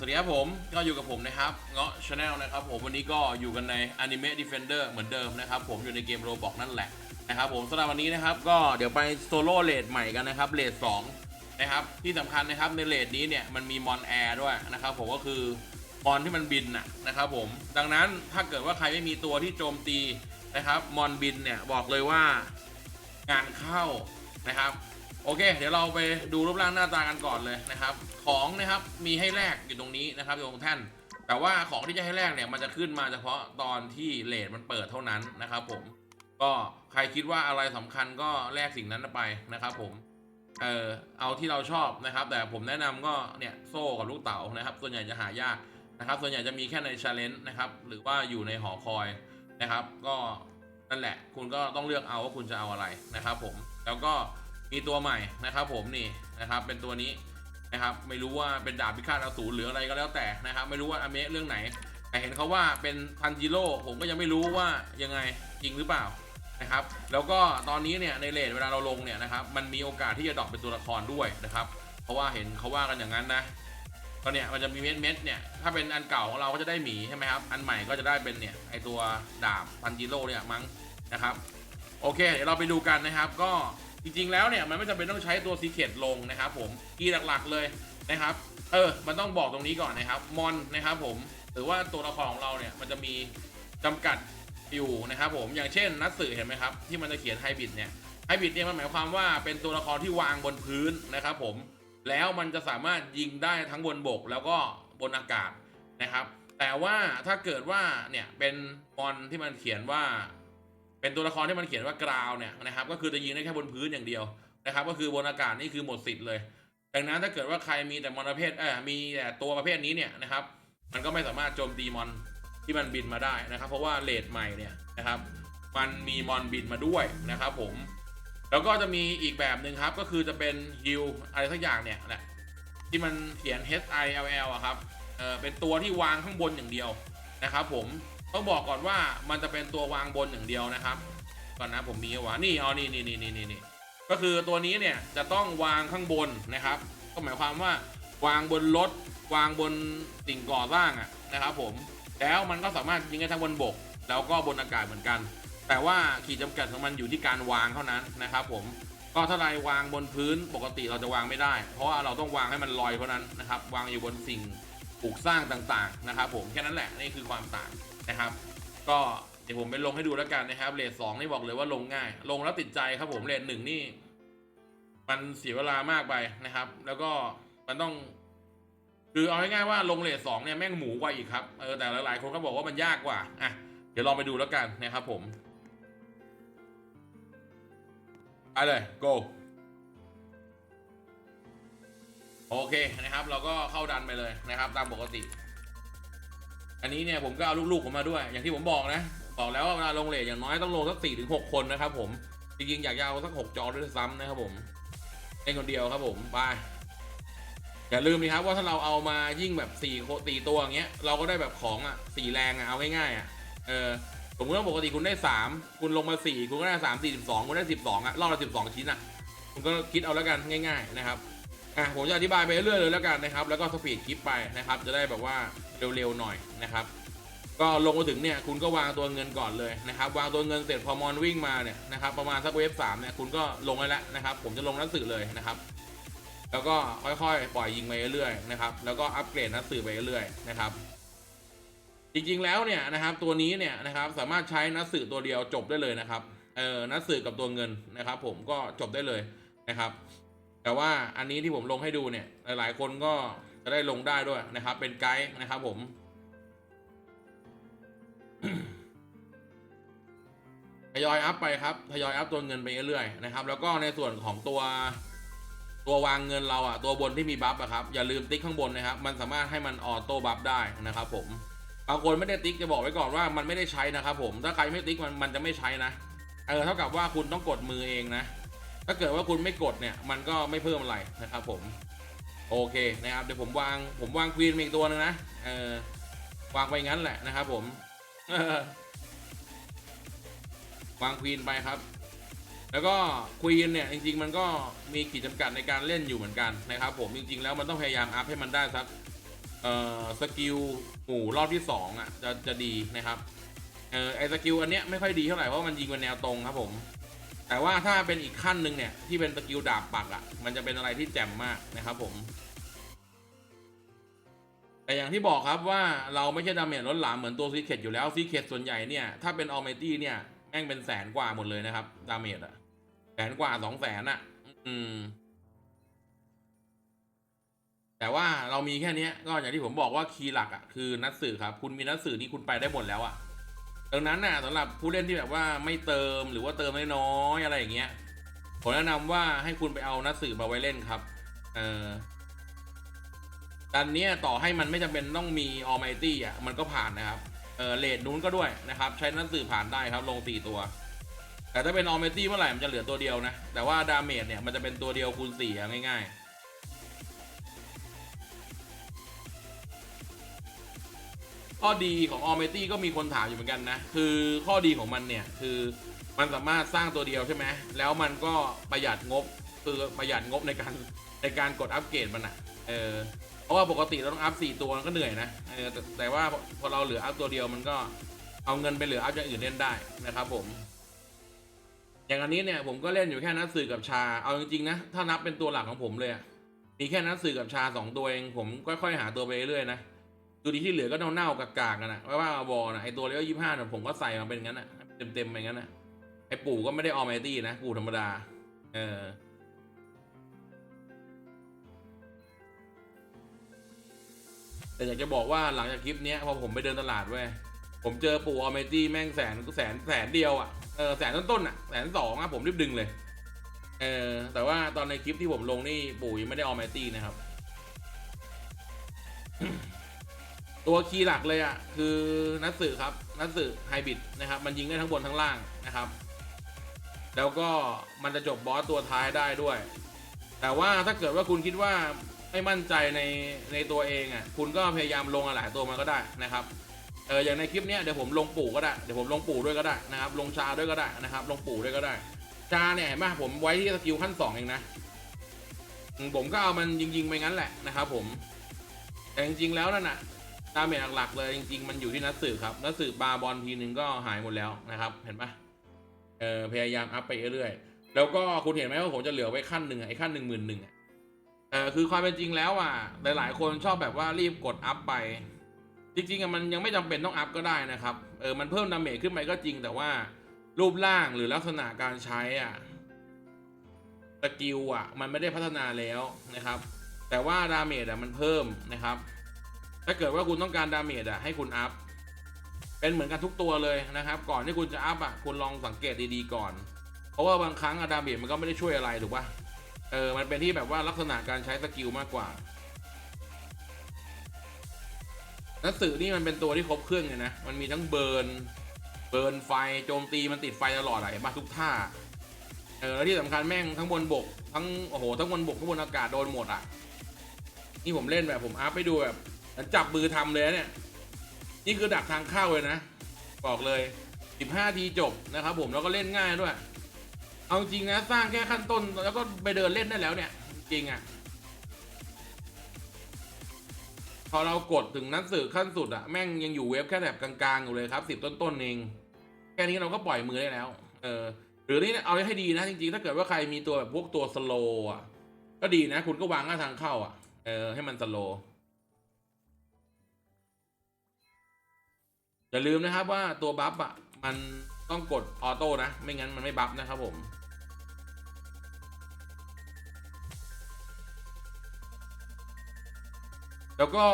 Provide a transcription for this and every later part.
สวัสดีครับผมก็อยู่กับผมนะครับเงาะชาแนลนะครับผมวันนี้ก็อยู่กันใน Anime Defender เหมือนเดิมนะครับผมอยู่ในเกมโรบอกนั่นแหละนะครับผมสำหรับวันนี้นะครับก็เดี๋ยวไปโซโล่เลดใหม่กันนะครับเลดสองนะครับที่สำคัญนะครับในเลดนี้เนี่ยมันมีมอนแอร์ด้วยนะครับผมก็คือมอนที่มันบินนะนะครับผมดังนั้นถ้าเกิดว่าใครไม่มีตัวที่โจมตีนะครับมอนบินเนี่ยบอกเลยว่างานเข้านะครับโอเค เดี๋ยวเราไปดูรูปร่างหน้าตากันก่อนเลยนะครับ ของนะครับมีให้แลกอยู่ตรงนี้นะครับตรงแท่นแต่ว่าของที่จะให้แลกเนี่ยมันจะขึ้นมาเฉพาะตอนที่เลทมันเปิดเท่านั้นนะครับผมก็ใครคิดว่าอะไรสำคัญก็แลกสิ่งนั้นไปนะครับผมเออเอาที่เราชอบนะครับ แต่ผมแนะนำก็เนี่ยโซ่กับลูกเต๋านะครับ ส่วนใหญ่จะหายากนะครับ ส่วนใหญ่จะมีแค่ในชาเลนจ์นะครับ หรือว่าอยู่ในหอคอยนะครับ ก็นั่นแหละ คุณก็ต้องเลือกเอาว่าคุณจะเอาอะไรนะครับ ผมแล้วก็มีตัวใหม่นะครับ ผมนี่นะครับ เป็นตัวนี้ นะครับไม่รู้ว่าเป็นดาบพิฆาตอสูรหรืออะไรก็แล้วแต่นะครับ ไม่รู้ว่าอเมะเรื่องไหน แต่เห็นเขาว่าเป็นพันจิโร่ผมก็ยังไม่รู้ว่ายังไงจริงหรือเปล่านะครับ แล้วก็ตอนนี้เนี่ยในเลทเวลาเราลงเนี่ยนะครับมันมีโอกาสที่จะดรอปเป็นตัวละครด้วยนะครับ เพราะว่าเห็นเขาว่ากันอย่างนั้นนะก็เนี่ยมันจะมีเม็ดเม็ดเนี่ยถ้าเป็นอันเก่าของเราก็จะได้หมีใช่ไหมครับอันใหม่ก็จะได้เป็นเนี่ยไอตัวดาบพันจิโร่เนี่ยมั้งนะครับ โอเค เดี๋ยวเราไปดูกันนะครับก็ จริงๆแล้วเนี่ยมันไม่จำเป็นต้องใช้ตัวซีเคดลงนะครับผมกีหลักๆเลยนะครับ เออ มันต้องบอกตรงนี้ก่อนนะครับมอนนะครับผมหรือว่าตัวละครของเราเนี่ยมันจะมีจำกัดอยู่นะครับผมอย่างเช่นนัดสื่อเห็นไหมครับที่มันจะเขียนไฮบิดเนี่ยไฮบิดเนี่ยมันหมายความว่าเป็นตัวละครที่วางบนพื้นนะครับผมแล้วมันจะสามารถยิงได้ทั้งบนบกแล้วก็บนอากาศนะครับ แต่ว่าถ้าเกิดว่าเนี่ยเป็นมอนที่มันเขียนว่า เป็นตัวละครที่มันเขียนว่ากราวเนี่ยนะครับ ก็คือจะยิงได้แค่บนพื้นอย่างเดียวนะครับ ก็คือบนอากาศนี่คือหมดสิทธิ์เลย ดังนั้นถ้าเกิดว่าใครมีแต่มอนประเภทเออมีแต่ตัวประเภทนี้เนี่ยนะครับ มันก็ไม่สามารถโจมตีมอนที่มันบินมาได้นะครับ เพราะว่าเลดใหม่เนี่ยนะครับ มันมีมอนบินมาด้วยนะครับผม แล้วก็จะมีอีกแบบหนึ่งครับ ก็คือจะเป็นฮิลอะไรสักอย่างเนี่ยแหละที่มันเขียน H I L L อะครับเออเป็นตัวที่วางข้างบนอย่างเดียวนะครับผม ต้องบอกก่อนว่ามันจะเป็นตัววางบนอย่างเดียวนะครับ ก่อนนะผมมีว่านี่เอ๋อนี่นี่นี่นี่นี่ก็คือตัวนี้เนี่ยจะต้องวางข้างบนนะครับ ก็หมายความว่าวางบนรถวางบนสิ่งก่อสร้างอะนะครับ ผมแล้วมันก็สามารถยิงได้ทั้งบนบก แล้วก็บนอากาศเหมือนกัน แต่ว่าขีดจำกัดของมันอยู่ที่การวางเท่านั้นนะครับ ผมก็ถ้าเรวางบนพื้นปกติเราจะวางไม่ได้ เพราะว่าเราต้องวางให้มันลอยเท่านั้นนะครับ วางอยู่บนสิ่งปลูกสร้างต่างๆนะครับ ผมแค่นั้นแหละนี่คือความต่าง นะครับก็เดี๋ยวผมไปลงให้ดูแล้วกันนะครับเลทสองนี่บอกเลยว่าลงง่าย ลงแล้วติดใจครับผมเลทหนึ่งนี่ มันเสียเวลามากไปนะครับ แล้วก็มันต้องคือเอาง่ายๆว่าลงเลทสองเนี่ยแม่งหมูกว่าอีกครับเออแต่หลายๆคนก็บอกว่ามันยากกว่าอะเดี๋ยวลองไปดูแล้วกันนะครับผมไปเลย go โอเคนะครับ เราก็เข้าดันไปเลยนะครับ ตามปกติ อันนี้เนี่ยผมก็เอาลูกๆผมมาด้วย อย่างที่ผมบอกนะ บอกแล้วว่าเวลาลงเลทอย่างน้อยต้องลงสักสี่ถึงหกคนนะครับผม จริงๆ อยากจะเอาสักหกจอด้วยซ้ำนะครับผมเล่นคนเดียวครับผมไปอย่าลืมนะครับว่าถ้าเราเอามายิ่งแบบสี่โคตีตัวอย่างเงี้ยเราก็ได้แบบของอะสี่แรงอะเอาง่ายๆอะเออสมมติว่าปกติคุณได้สามคุณลงมาสี่คุณก็ได้สามสี่สิบสองคุณได้สิบสองอะรอบละสิบสองชิ้นอะคุณก็คิดเอาแล้วกันง่าย ๆนะครับอะผมจะอธิบายไปเรื่อยๆเลยแล้วกันนะครับ แล้วก็สปีดคลิปไปนะครับ จะได้แบบว่า เร็วๆหน่อยนะครับ ก็ลงมาถึงเนี่ยคุณก็วางตัวเงินก่อนเลยนะครับ วางตัวเงินเสร็จพอมอนวิ่งมาเนี่ยนะครับประมาณสักเวฟสามเนี่ยคุณก็ลงได้แล้วนะครับ ผมจะลงนังสือเลยนะครับ แล้วก็ค่อยๆ ปล่อยยิงไปเรื่อยๆนะครับแล้วก็อัปเกรดนังสือไปเรื่อยๆนะครับจริงๆแล้วเนี่ยนะครับตัวนี้เนี่ยนะครับสามารถใช้นังสือตัวเดียวจบได้เลยนะครับเออนังสือกับตัวเงินนะครับ ผมก็จบได้เลยนะครับ แต่ว่าอันนี้ที่ผมลงให้ดูเนี่ยหลายๆคนก็ จะได้ลงได้ด้วยนะครับ เป็นไกด์นะครับผมทยอยอัพไปครับทยอยอัพตัวเงินไปเรื่อยๆนะครับ แล้วก็ในส่วนของตัวตัววางเงินเราอะตัวบนที่มีบัฟอะครับอย่าลืมติ๊กข้างบนนะครับ มันสามารถให้มันออโต้บัฟได้นะครับ ผมบางคนไม่ได้ติ๊กจะบอกไว้ก่อนว่ามันไม่ได้ใช้นะครับ ผมถ้าใครไม่ติ๊กมันมันจะไม่ใช้นะเออเท่ากับว่าคุณต้องกดมือเองนะ ถ้าเกิดว่าคุณไม่กดเนี่ย มันก็ไม่เพิ่มอะไรนะครับ ผม โอเคนะครับเดี๋ยวผมวางผมวางควีนอีกตัวนึงนะเออวางไปงั้นแหละนะครับผมวางควีนไปครับ แล้วก็ควีนเนี่ยจริง ๆ มันก็มีขีดจำกัดในการเล่นอยู่เหมือนกันนะครับผมจริง ๆ แล้วมันต้องพยายามอัพให้มันได้สักเอ่อสกิลหมู่รอบที่สองอะจะจะดีนะครับเออไอสกิลอันเนี้ยไม่ค่อยดีเท่าไหร่เพราะมันยิงเป็นแนวตรงครับผม แต่ว่าถ้าเป็นอีกขั้นหนึ่งเนี่ย ที่เป็นสกิลดาบปักอะ มันจะเป็นอะไรที่แจ่มมากนะครับผม แต่อย่างที่บอกครับว่าเราไม่ใช่ดาเมจล้นหลามเหมือนตัวซีเคดอยู่แล้วซีเคดส่วนใหญ่เนี่ย ถ้าเป็นออ m เมตี้เนี่ย แม่งเป็นแสนกว่าหมดเลยนะครับ ดาเมจอะแสนกว่าสองแสนอะอืมแต่ว่าเรามีแค่นี้ก็อย่างที่ผมบอกว่าคีย์หลักอะคือนัดสื่อครับ คุณมีนัดสื่อนี่คุณไปได้หมดแล้วอะ ดังนั้นน่ะสำหรับผู้เล่นที่แบบว่าไม่เติมหรือว่าเติมน้อยๆอะไรอย่างเงี้ยผมแนะนำว่าให้คุณไปเอานัดสื่อมาไว้เล่นครับเออดันเนี้ยต่อให้มันไม่จำเป็นต้องมี Almighty อะมันก็ผ่านนะครับเออเลดนู้นก็ด้วยนะครับ ใช้นังสือผ่านได้ครับ ลงสี่ตัว แต่ถ้าเป็น Almighty เมื่อไหร่มันจะเหลือตัวเดียวนะ แต่ว่าดาเมจเนี่ยมันจะเป็นตัวเดียวคูณสี่ง่ายๆ ข้อดีของ Almighty ก็มีคนถามอยู่เหมือนกันนะ คือข้อดีของมันเนี่ย คือมันสามารถสร้างตัวเดียวใช่ไหม แล้วมันก็ประหยัดงบ คือประหยัดงบในการในการกดอัปเกรดมันอะเออ เพราะว่าปกติเราต้องอัพสี่ตัวมันก็เหนื่อยนะ เออ แต่แต่ว่าพอเราเหลืออัพตัวเดียวมันก็เอาเงินไปเหลืออัพอย่างอื่นเล่นได้นะครับผม อย่างอันนี้เนี่ยผมก็เล่นอยู่แค่นัดสื่อกับชา เอาจริงๆนะ ถ้านับเป็นตัวหลักของผมเลยอะมีแค่นัดสื่อกับชาสองตัวเอง ผมค่อยๆหาตัวไปเรื่อยๆนะ ตัวดีที่เหลือก็เน่าๆกากๆกันนะไม่ว่าบอนะไอตัวเลเวลยี่ห้าเนี่ยผมก็ใส่มาเป็นงั้นนะเต็มๆไปงั้นนะไอปู่ก็ไม่ได้ออมไอตี้นะปู่ธรรมดา เออแต่อยากจะบอกว่าหลังจากคลิปนี้พอผมไปเดินตลาดเว้ยผมเจอปู่ออเมจี้แม่งแสนแสนแสนเดียวอะเออแสนต้นๆอะแสนสองอะผมรีบดึงเลย เออแต่ว่าตอนในคลิปที่ผมลงนี่ปู่ยังไม่ได้ออเมจี้นะครับ ตัวคีย์หลักเลยอะคือนัตสึครับนัตสึไฮบิดนะครับมันยิงได้ทั้งบนทั้งล่างนะครับ แล้วก็มันจะจบบอสตัวท้ายได้ด้วย แต่ว่าถ้าเกิดว่าคุณคิดว่าไม่มั่นใจในในตัวเองอะคุณก็พยายามลงหลายตัวมันก็ได้นะครับเอออย่างในคลิปเนี้ยเดี๋ยวผมลงปู่ก็ได้เดี๋ยวผมลงปู่ด้วยก็ได้นะครับลงชาด้วยก็ได้นะครับ ลงปู่ด้วยก็ได้ชาเนี่ยเห็นไหมผมไว้ที่สกิลขั้นสองเองนะผมก็เอามันยิงๆไปงั้นแหละนะครับผมแต่จริงๆแล้วนั่นน่ะ ดาเมจหลักๆเลยจริง ๆ มันอยู่ที่นัดสืบครับนัดสืบบาบอลทีนึงก็หายหมดแล้วนะครับเห็นปะเออพยายามอัพไปเรื่อยๆแล้วก็คุณเห็นไหมว่าผมจะเหลือไว้ขั้นหนึ่งไอ้ขั้นหนึ่งหมื่นหนึ่งอะเออคือความเป็นจริงแล้วอะหลายๆ คนชอบแบบว่ารีบกดอัพไป จริงๆอะมันยังไม่จำเป็นต้องอัพก็ได้นะครับเออมันเพิ่มดาเมจขึ้นไปก็จริงแต่ว่ารูปร่างหรือลักษณะการใช้อะสกิลอะมันไม่ได้พัฒนาแล้วนะครับ แต่ว่าดาเมจอะมันเพิ่มนะครับ ถ้าเกิดว่าคุณต้องการดาเมจอะให้คุณอัพ เป็นเหมือนกันทุกตัวเลยนะครับ ก่อนที่คุณจะอัพอะคุณลองสังเกตดีๆก่อน เพราะว่าบางครั้งอะดาเมจมันก็ไม่ได้ช่วยอะไรถูกปะเออ มันเป็นที่แบบว่าลักษณะการใช้สกิลมากกว่าหนังสือนี่มันเป็นตัวที่ครบเครื่องเลยนะ มันมีทั้งเบิร์น เบิร์นไฟ โจมตีมันติดไฟตลอดอะเห็นปะทุกท่า เออ แล้วที่สำคัญแม่งทั้งบนบก ทั้งโอ้โห ทั้งบนบกทั้งบนอากาศโดนหมดอะนี่ผมเล่นแบบผมอัพไปดูแบบ จับมือทำเลยเนี่ย นี่คือดักทางเข้าเลยนะ บอกเลย 15 ทีจบนะครับผมแล้วก็เล่นง่ายด้วย เอาจริงนะสร้างแค่ขั้นต้น แล้วก็ไปเดินเล่นได้แล้วเนี่ย จริงอะ่ะ พอเรากดถึงนัดสื่อขั้นสุดอะ่ะแม่งยังอยู่เว็บแค่แบบกลางๆอยู่เลยครับสิบต้นๆเอง แค่นี้เราก็ปล่อยมือได้แล้ว เออ หรือนี่เอาให้ดีนะ จริงๆ ถ้าเกิดว่าใครมีตัวแบบพวกตัวสโลอะ ก็ดีนะ คุณก็วางหน้าทางเข้าอะ เออ ให้มันสโล อย่าลืมนะครับว่าตัวบัฟอะมันต้องกดออโต้นะ ไม่งั้นมันไม่บัฟนะครับผมแล้วก็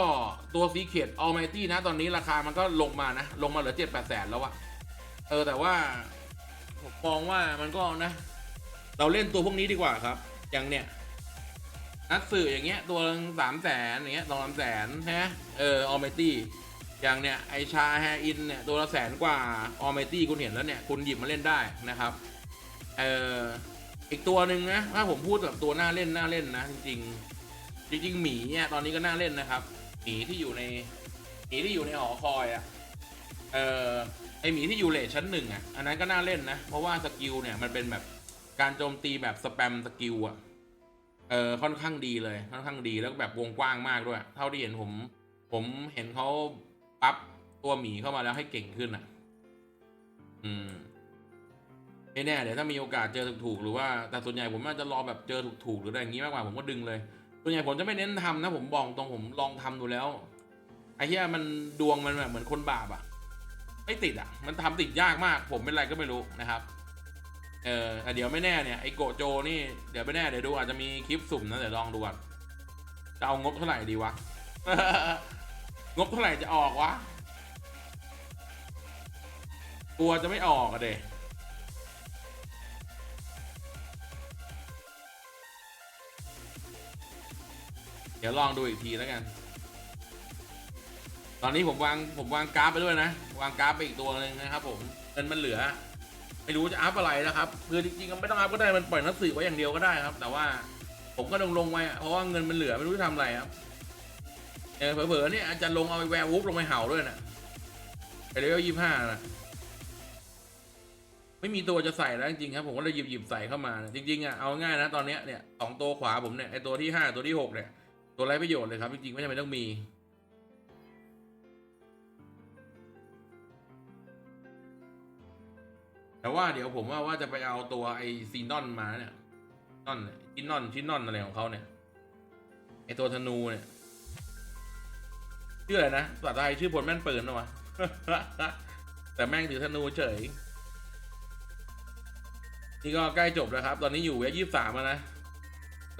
ตัวซีเคดออ l ไมตี้นะ ตอนนี้ราคามันก็ลงมานะ ลงมาเหลือเจ็ดแปดแสนแล้วอะเออแต่ว่า ผมมองว่ามันก็นะ เราเล่นตัวพวกนี้ดีกว่าครับ อย่างเนี้ยนัดสื่ออย่างเงี้ย ตัวสามแสนอย่างเงี้ยสองสามแสนใช่ไหมเออออ l ไมตี้ อย่างเนี้ยไอชาแฮอินเนี่ยตัวละแสนกว่าออ l ไมตี้คุณเห็นแล้วเนี่ยคุณหยิบมาเล่นได้นะครับเอ่ออีกตัวหนึ่งนะถ้าผมพูดแบบตัวหน้าเล่นหน้าเล่นนะ จริงๆจริงหมีเนี่ยตอนนี้ก็น่าเล่นนะครับหมีที่อยู่ในหมีที่อยู่ในหอคอยอะ่ะเออไอหมีที่อยู่เลทชั้นหนึ่งอะอันนั้นก็น่าเล่นนะ เพราะว่าสกิลเนี่ยมันเป็นแบบการโจมตีแบบสแปมสกิลอะเออค่อนข้างดีเลยค่อนข้างดีแล้วแบบวงกว้างมากด้วย เท่าที่เห็นผม ผมเห็นเขา ปรับตัวหมีเข้ามาแล้วให้เก่งขึ้นอะ อืมไม่แน่เดี๋ยวถ้ามีโอกาสเจอถูกๆหรือว่าแต่ส่วนใหญ่ผมน่าจะรอแบบเจอถูกๆหรืออะไรอย่างงี้มากกว่าผมก็ดึงเลยส่วนใหญ่ผมจะไม่เน้นทำนะผมบอกตรงผมลองทำดูแล้วไอ้เหี้ยมันดวงมันแบบเหมือนคนบาปอะไม่ติดอะ มันทำติดยากมาก ผมเป็นไรก็ไม่รู้นะครับ เออเดี๋ยวไม่แน่เนี่ยไอโกโจนี่เดี๋ยวไม่แน่เดี๋ยวดูอาจจะมีคลิปสุ่มนะเดี๋ยวลองดูก่อนจะเอางบเท่าไหร่ดีวะ งบเท่าไหร่จะออกวะ กลัวจะไม่ออกอะเดเดี๋ยวลองดูอีกทีแล้วกัน ตอนนี้ผมวางผมวางกราฟไปด้วยนะ วางกราฟไปอีกตัวหนึ่งนะครับ ผมเงินมันเหลือ ไม่รู้จะอัพอะไรนะครับคือจริงๆก็ไม่ต้องอัพก็ได้มันปล่อยหนังสือไว้อย่างเดียวก็ได้ครับ แต่ว่าผมก็ลงลงไว้เพราะว่าเงินมันเหลือไม่รู้จะทำอะไรครับ เออเผลอๆเนี่ยอาจจะลงเอาไปแวร์วูฟลงไปเห่าด้วยนะไปเลเวลยี่ห้านะไม่มีตัวจะใส่แล้วจริงครับผมก็เลยหยิบหยิบๆใส่เข้ามานะจริงๆอะเอาง่ายนะตอนเนี้ยเนี่ยสองตัวขวาผมเนี่ยไอตัวที่ห้าตัวที่หกเนี่ยตัวไรประโยชน์เลยครับจริงๆไม่จำเป็นต้องมีแต่ว่าเดี๋ยวผมว่าว่าจะไปเอาตัวไอซีนอนมาเนี่ยนอนนชินนอนชินนอนอะไรของเขาเนี่ยไอตัวธนูเนี่ย ชื่ออะไรนะภาษาไทยชื่อพลแม่นปืนนะวะแต่แม่งถือธนูเฉย นี่ก็ใกล้จบแล้วครับ ตอนนี้อยู่เวฟยี่สามนะ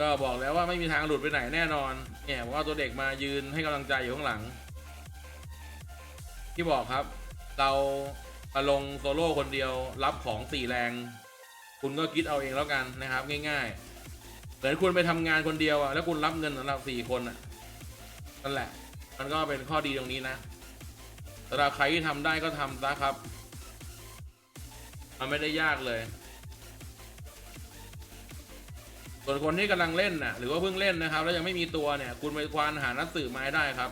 ก็บอกแล้วว่าไม่มีทางหลุดไปไหนแน่นอนเนี่ยผมเอาตัวเด็กมายืนให้กำลังใจอยู่ข้างหลัง ที่บอกครับ เรามาลงโซโล่คนเดียวรับของสี่แรง คุณก็คิดเอาเองแล้วกันนะครับ ง่ายๆเหมือนคุณไปทำงานคนเดียวอะแล้วคุณรับเงินสำหรับสี่คนอะนั่นแหละ มันก็เป็นข้อดีตรงนี้นะสำหรับใครที่ทำได้ก็ทำซะครับ มันไม่ได้ยากเลย ส่วนคนที่กำลังเล่นน่ะ หรือว่าเพิ่งเล่นนะครับ แล้วยังไม่มีตัวเนี่ย คุณไปควานหานักสืบมาให้ได้ครับ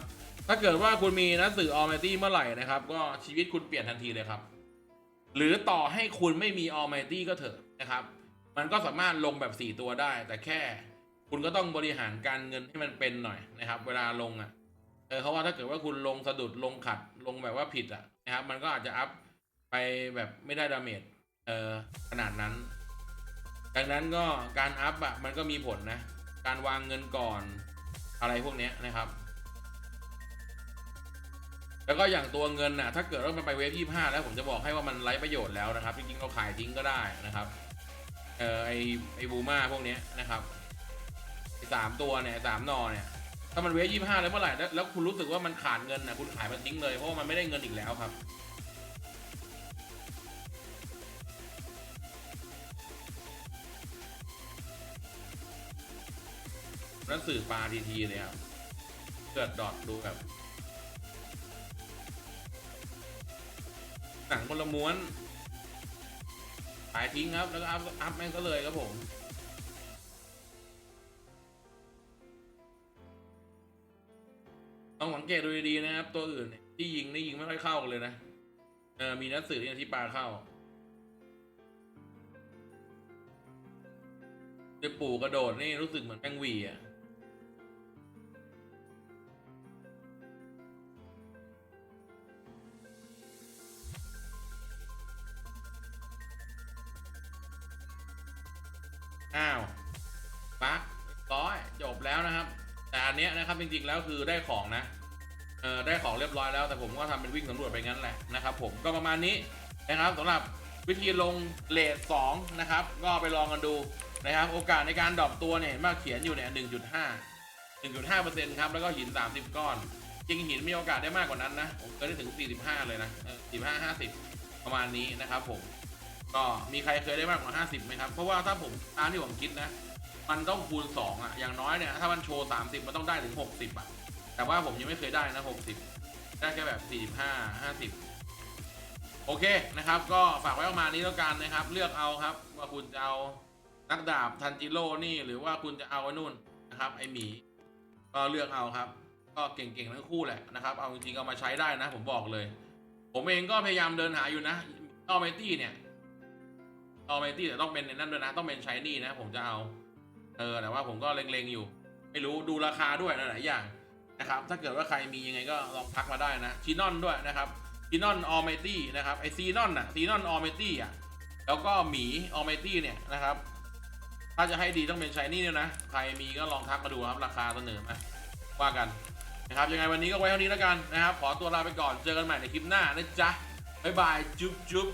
ถ้าเกิดว่าคุณมีนักสืบออ l มตี้เมื่อไหร่นะครับ ก็ชีวิตคุณเปลี่ยนทันทีเลยครับ หรือต่อให้คุณไม่มีออ l มตี้ก็เถอะนะครับ มันก็สามารถลงแบบ 4 ตัวได้ แต่แค่ คุณก็ต้องบริหารการเงินให้มันเป็นหน่อยนะครับ เวลาลงอะ อเพราะว่าถ้าเกิดว่าคุณลงสะดุดลงขัดลงแบบว่าผิดอะนะครับมันก็อาจจะอัพไปแบบไม่ได้ดาเมจเออขนาดนั้น ดังนั้นก็การอัพอะมันก็มีผลนะ การวางเงินก่อนอะไรพวกนี้นะครับ แล้วก็อย่างตัวเงินน่ะถ้าเกิดว่ามันไปเวฟยี่ห้าแล้วผมจะบอกให้ว่ามันไร้ประโยชน์แล้วนะครับจริงๆเราขายทิ้งก็ได้นะครับเออไอไอบูมาพวกนี้นะครับสามตัวเนี่ยสามนอเนี่ย ถ้ามันเวฟยี่ห้าแล้วเมื่อไหร่แล้วแล้วคุณรู้สึกว่ามันขาดเงินนะคุณขายมันทิ้งเลยเพราะว่ามันไม่ได้เงินอีกแล้วครับนั่นสื่อปลาทีทีเลยครับเกิดดอทดูแบบหนังคนละม้วนขายทิ้งครับ แล้วก็อัพอัพแม่งก็เลยครับผม ต้องสังเกตดูดีๆนะครับ ตัวอื่นที่ยิงนี่ยิงไม่ค่อยเข้าเลยนะเออมีนักสื่อที่ที่ปลาเข้าเจะปู่กระโดดนี่รู้สึกเหมือนแมงวีอะ นเนี้ยนะครับจริงๆแล้วคือได้ของนะเออได้ของเรียบร้อยแล้วแต่ผมก็ทำเป็นวิ่งสำรวจไปงั้นแหละนะครับผมก็ประมาณนี้นะครับสำหรับวิธีลงเลทสองนะครับก็ไปลองกันดูนะครับโอกาสในการดรอปตัวเนี่ยเห็นว่าเขียนอยู่เนี่ยหนึ่งจุดห้าหนึ่งจุดห้าเปอร์เซ็นต์ครับแล้วก็หินสามสิบก้อนจริงหินมีโอกาสได้มากกว่านั้นนะผมเคยได้ถึงสี่สิบห้าเลยนะสี่ห้าห้าสิบประมาณนี้นะครับผมก็มีใครเคยได้มากกว่า 50ไหมครับ เพราะว่าถ้าผมตามที่ผมคิดนะ มันต้องคูณ 2อะอย่างน้อยเนี่ยถ้ามันโชว์ 30 มันต้องได้ถึง 60 อะ แต่ว่าผมยังไม่เคยได้นะ 60 ได้แค่แบบ 45 50 โอเคนะครับ ก็ฝากไว้ประมาณนี้แล้วกันนะครับ เลือกเอาครับ ว่าคุณจะเอานักดาบทันจิโร่นี่ หรือว่าคุณจะเอาไอ้นู่นนะครับ ไอหมี ก็เลือกเอาครับ ก็เก่งๆทั้งคู่แหละนะครับเอาจริงๆเอามาใช้ได้นะ ผมบอกเลย ผมเองก็พยายามเดินหาอยู่นะออเมตี้เนี่ยออเมตี้แต่ต้องเป็นในนั่นด้วยนะต้องเป็นใช้นี่นะผมจะเอา เออแต่ว่าผมก็เล็งๆอยู่ ไม่รู้ดูราคาด้วยนะหลายอย่างนะครับ ถ้าเกิดว่าใครมียังไงก็ลองทักมาได้นะชีนอนด้วยนะครับชีนอนออเมตี้นะครับไอซีนอนอะซีนอนออเมตี้อะแล้วก็หมีออเมตี้เนี่ยนะครับ ถ้าจะให้ดีต้องเป็นชายนี่เนี่ยนะใครมีก็ลองทักมาดูครับราคาเสนอมาว่ากันนะครับยังไงวันนี้ก็ไว้เท่านี้แล้วกันนะครับ ขอตัวลาไปก่อนเจอกันใหม่ในคลิปหน้านะจ๊ะบ๊ายบายจุ๊บจุ๊บ